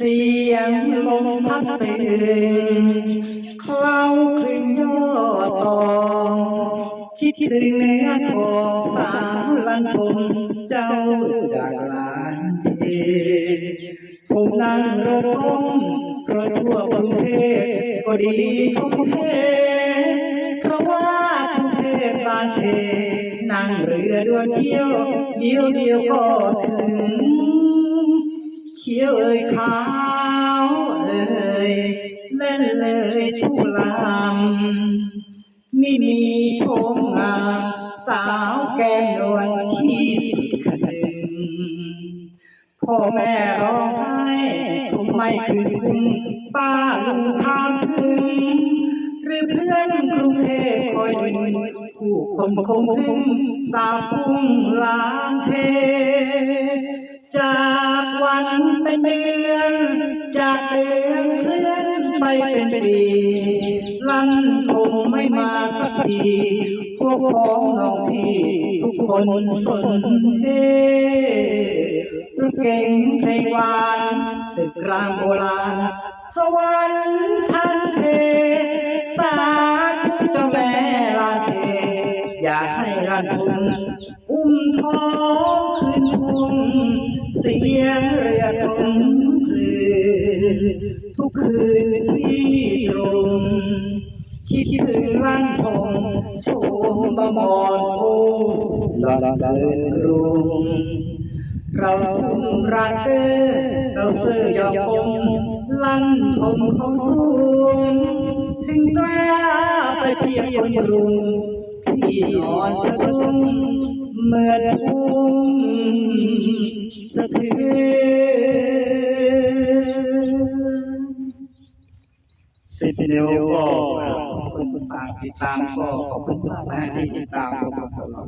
เสียงลมพัดตื่นเคล้าคลึงยอดตองคิดถึงเนื้อทองสาวลันทมเจ้าจากลานเทถูกนั่งรถทมเพราะทั่วกรุงเทพก็ดีทุกเทเพราะว่ากรุงเทพบานเทนั่งเรือด่วนเที่ยวเดียวเดียวก็ถึง ขียวเอ่ยขาวเอ่ยเล่นเลยทุกลำไม่มีโชมงามสาวแก้มนวลที่สุดคะนึงพ่อแม่ร้องไห้ทุกไม่คืนคุณป้าลุงทางถึง หรือเพื่อนกรุงเทพคอยดึงผู้คนคงถึงสาวพุ่งลางเท วันเป็นเดือนจากเดือนเคลื่อนไปเป็นปีลั่นคงไม่มาสักทีพวกพ้องน้องพี่ทุกคนสนเทรถเก่งเพลงวานตึกรามโบราณสวรรค์ทันเทสาธุเจ้าแม่ลาเท อยากให้ลานทุนอุ้มท้อง คืนทุ่งเสียงเรียกลมคลื่นทุกคืนที่ตรงคิดถึงล้านทงโชมบมอนโอ้ลาเดินรุงเราทุ่มรักเกอเราเสื้อยอมงลั่นทมเขาสูงถึงกล้าไปเทียบคนรุงที่นอนสะดุ้งเมื่อทุ่ สิบนิ้วก็ขอบคุณผู้ฟังติดตามก็ขอบคุณมากนที่ติดตามพวกเรา